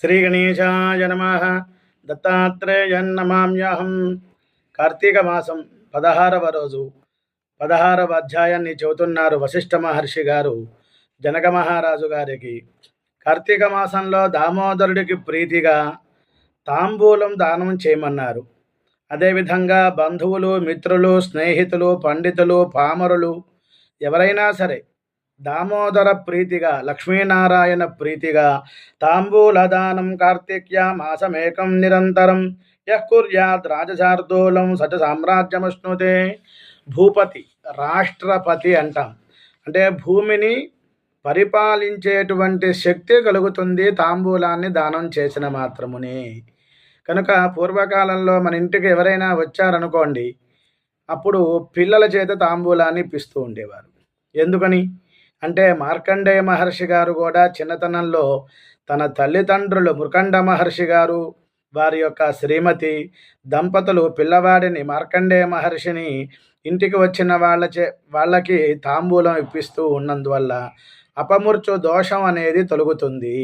శ్రీగణేశాయ నమ. దత్తాత్రేయన్నమామ్యాహం. కార్తీక మాసం పదహారవ రోజు. పదహారవ అధ్యాయాన్ని చెబుతున్నారు వశిష్ఠ మహర్షి గారు జనక మహారాజు గారికి. కార్తీక మాసంలో దామోదరుడికి ప్రీతిగా తాంబూలం దానం చేయమన్నారు. అదేవిధంగా బంధువులు మిత్రులు స్నేహితులు పండితులు పామరులు ఎవరైనా సరే దామోదర ప్రీతిగా లక్ష్మీనారాయణ ప్రీతిగా తాంబూలదానం కార్తిక్య మాసమేకం నిరంతరం యకుర్యాద్ రాజశార్దూలం సచ సామ్రాజ్యమశ్నుతే. భూపతి రాష్ట్రపతి అంటాం. అంటే భూమిని పరిపాలించేటువంటి శక్తి కలుగుతుంది తాంబూలాన్ని దానం చేసిన మాత్రమునే. కనుక పూర్వకాలంలో మన ఇంటికి ఎవరైనా వచ్చారనుకోండి అప్పుడు పిల్లల చేత తాంబూలాన్ని ఇప్పిస్తూ ఉండేవారు. ఎందుకని? అంటే మార్కండేయ మహర్షి గారు కూడా చిన్నతనంలో తన తల్లిదండ్రులు మృకండ మహర్షి గారు వారి యొక్క శ్రీమతి దంపతులు పిల్లవాడిని మార్కండేయ మహర్షిని ఇంటికి వచ్చిన వాళ్ళ చే వాళ్ళకి తాంబూలం ఇప్పిస్తూ ఉన్నందువల్ల అపమూర్చు దోషం అనేది తొలుగుతుంది.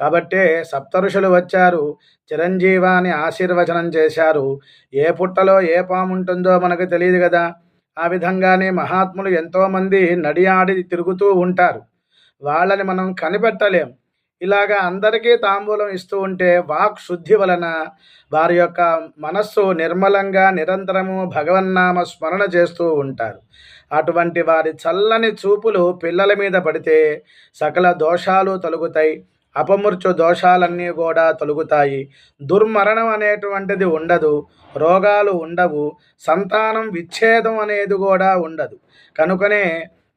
కాబట్టే సప్తఋషులు వచ్చారు చిరంజీవాని ఆశీర్వచనం చేశారు. ఏ పుట్టలో ఏ పాము ఉంటుందో మనకు తెలియదు కదా. ఆ విధంగానే మహాత్ములు ఎంతోమంది నడియాడి తిరుగుతూ ఉంటారు. వాళ్ళని మనం కనిపెట్టలేం. ఇలాగా అందరికీ తాంబూలం ఇస్తూ ఉంటే వాక్ శుద్ధి వలన వారి యొక్క మనస్సు నిర్మలంగా నిరంతరము భగవన్నామ స్మరణ చేస్తూ ఉంటారు. అటువంటి వారి చల్లని చూపులు పిల్లల మీద పడితే సకల దోషాలు తొలుగుతాయి. అపమృత్యు దోషాలన్నీ కూడా తొలుగుతాయి. దుర్మరణం అనేటువంటిది ఉండదు. రోగాలు ఉండవు. సంతానం విచ్ఛేదం అనేది కూడా ఉండదు. కనుకనే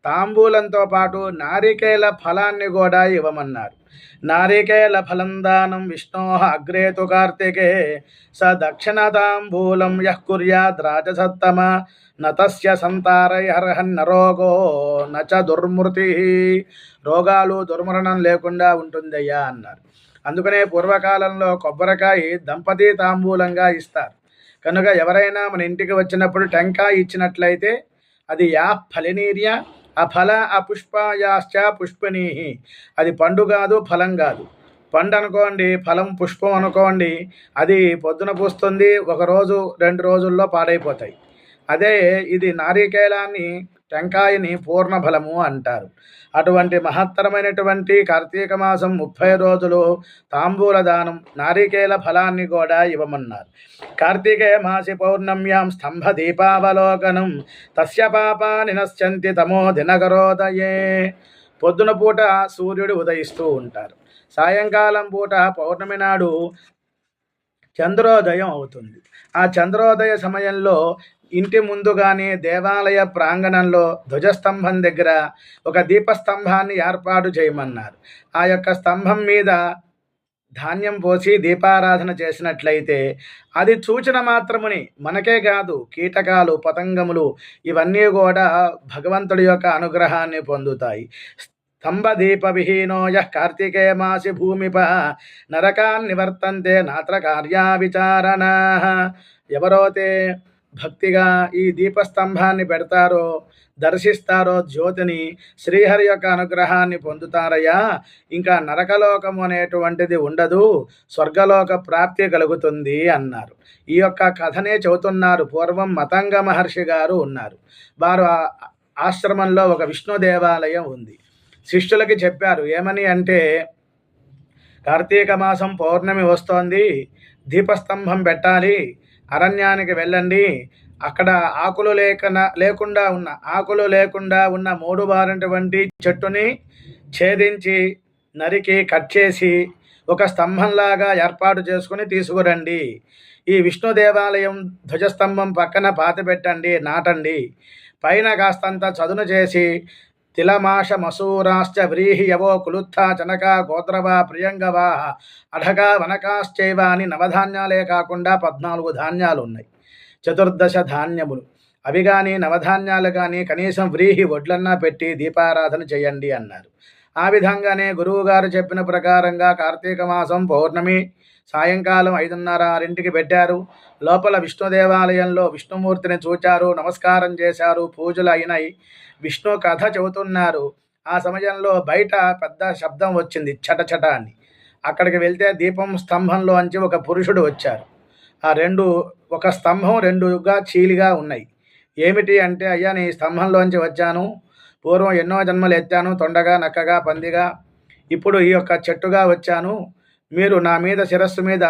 తాంబూలంతో పాటు నారికేల ఫలాన్ని కూడా ఇవ్వమన్నారు. నారికేల ఫలందానం విష్ణో అగ్రేతు కార్తికే స దక్షిణ తాంబూలం యః కుర్యాద్ రాజసత్తమ నతస్య సంతారయర్హన్నరోగో నచ దుర్మృతి. రోగాలు దుర్మరణం లేకుండా ఉంటుందయ్యా అన్నారు. అందుకనే పూర్వకాలంలో కొబ్బరికాయ దంపతి తాంబూలంగా ఇస్తారు. కనుక ఎవరైనా మన ఇంటికి వచ్చినప్పుడు టెంకాయ ఇచ్చినట్లయితే అది యా ఫలినీర్య? ఆ ఫల ఆ పుష్పయాశ్చ పుష్పనీ అది పండు కాదు ఫలం కాదు. పండు అనుకోండి ఫలం పుష్పం అనుకోండి అది పొద్దున పూస్తుంది ఒకరోజు రెండు రోజుల్లో పాడైపోతాయి. అదే ఇది నారికేలాన్ని టెంకాయని పూర్ణ ఫలము అంటారు. అటువంటి మహత్తరమైనటువంటి కార్తీక మాసం ముప్పై రోజులు తాంబూల దానం నారికేల ఫలాన్ని కూడా ఇవ్వమన్నారు. కార్తీకే మాసి పౌర్ణమ్యాం స్తంభ దీపావలోకనం తస్య పాపా నినశ్చంతి తమో దినకరోదయే పొద్దున పూట సూర్యుడు ఉదయిస్తూ ఉంటారు. సాయంకాలం పూట పౌర్ణమి నాడు చంద్రోదయం అవుతుంది. ఆ చంద్రోదయ సమయంలో ఇంటి ముందుగానే దేవాలయ ప్రాంగణంలో ధ్వజస్తంభం దగ్గర ఒక దీపస్తంభాన్ని ఏర్పాటు చేయమన్నారు. ఆ యొక్క స్తంభం మీద ధాన్యం పోసి దీపారాధన చేసినట్లయితే అది సూచన మాత్రముని మనకే కాదు కీటకాలు పతంగములు ఇవన్నీ కూడా భగవంతుడి యొక్క అనుగ్రహాన్ని పొందుతాయి. స్తంభదీప విహీనో యః మాసి భూమిప నరకాన్ నివర్తంతే నాత్ర కార్యా విచారణ. ఎవరోతే భక్తిగా ఈ దీపస్తంభాన్ని పెడతారో దర్శిస్తారో జ్యోతిని శ్రీహరి యొక్క అనుగ్రహాన్ని పొందుతారయ్యా. ఇంకా నరకలోకము అనేటువంటిది ఉండదు స్వర్గలోక ప్రాప్తి కలుగుతుంది అన్నారు. ఈ యొక్క కథనే చెబుతున్నారు పూర్వం మతంగ మహర్షి గారు ఉన్నారు. వారు ఆ ఆశ్రమంలో ఒక విష్ణు దేవాలయం ఉంది. శిష్యులకి చెప్పారు ఏమని అంటే కార్తీక మాసం పౌర్ణమి వస్తోంది దీపస్తంభం పెట్టాలి అరణ్యానికి వెళ్ళండి. అక్కడ ఆకులు లేకన లేకుండా ఉన్న ఆకులు లేకుండా ఉన్న మూడు బారినటువంటి చెట్టుని ఛేదించి నరికి కట్ చేసి ఒక స్తంభంలాగా ఏర్పాటు చేసుకుని తీసుకురండి. ఈ విష్ణు దేవాలయం ధ్వజస్తంభం పక్కన పాతి పెట్టండి నాటండి. పైన కాస్తంత చదును చేసి తిలమాష మసూరాశ్చ వ్రీహి యవో కులుత్థ గోత్రవా ప్రియంగవా అఢగా వనకాశ్చైవ అని నవధాన్యాలే కాకుండా పద్నాలుగు ధాన్యాలు ఉన్నాయి చతుర్దశ ధాన్యములు. అవి కానీ నవధాన్యాలు కానీ కనీసం వ్రీహి వడ్లన్నా పెట్టి దీపారాధన చేయండి అన్నారు. ఆ విధంగానే గురువుగారు చెప్పిన ప్రకారంగా కార్తీక మాసం పౌర్ణమి సాయంకాలం ఐదున్నర ఆరింటికి పెట్టారు. లోపల విష్ణు దేవాలయంలో విష్ణుమూర్తిని చూచారు నమస్కారం చేశారు పూజలు అయినాయి. విష్ణు కథ చెబుతున్నారు. ఆ సమయంలో బయట పెద్ద శబ్దం వచ్చింది చట చట అని. అక్కడికి వెళ్తే దీపం స్తంభంలోంచి ఒక పురుషుడు వచ్చారు. ఆ రెండు ఒక స్తంభం రెండుగా చీలిగా ఉన్నాయి. ఏమిటి అంటే అయ్యా నీ స్తంభంలోంచి వచ్చాను. పూర్వం ఎన్నో జన్మలు ఎత్తాను తొండగా నక్కగా పందిగా. ఇప్పుడు ఈ యొక్క చెట్టుగా వచ్చాను. మీరు నా మీద శిరస్సు మీద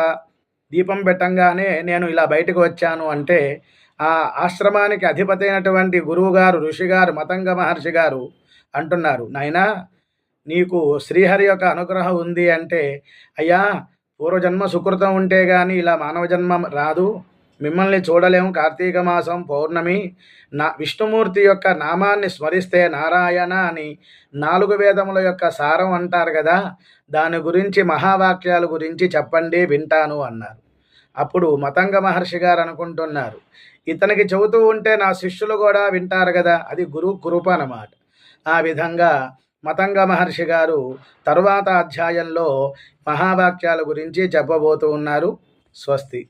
దీపం పెట్టంగానే నేను ఇలా బయటకు వచ్చాను అంటే ఆ ఆశ్రమానికి అధిపతి అయినటువంటి గురువుగారు ఋషిగారు మతంగ మహర్షి గారు అంటున్నారు. నాయనా నీకు శ్రీహరి యొక్క అనుగ్రహం ఉంది అంటే అయ్యా పూర్వజన్మ సుకృతం ఉంటే కానీ ఇలా మానవ జన్మ రాదు. మిమ్మల్ని చూడలేము కార్తీక మాసం పౌర్ణమి. నా విష్ణుమూర్తి యొక్క నామాన్ని స్మరిస్తే నారాయణ అని నాలుగు వేదముల యొక్క సారం అంటారు కదా. దాని గురించి మహావాక్యాల గురించి చెప్పండి వింటాను అన్నారు. అప్పుడు మతంగ మహర్షి గారు అనుకుంటున్నారు ఇతనికి చెబుతూ ఉంటే నా శిష్యులు కూడా వింటారు కదా. అది గురు కృప అన్నమాట. ఆ విధంగా మతంగ మహర్షి గారు తరువాత అధ్యాయంలో మహావాక్యాల గురించి చెప్పబోతూ ఉన్నారు. స్వస్తి.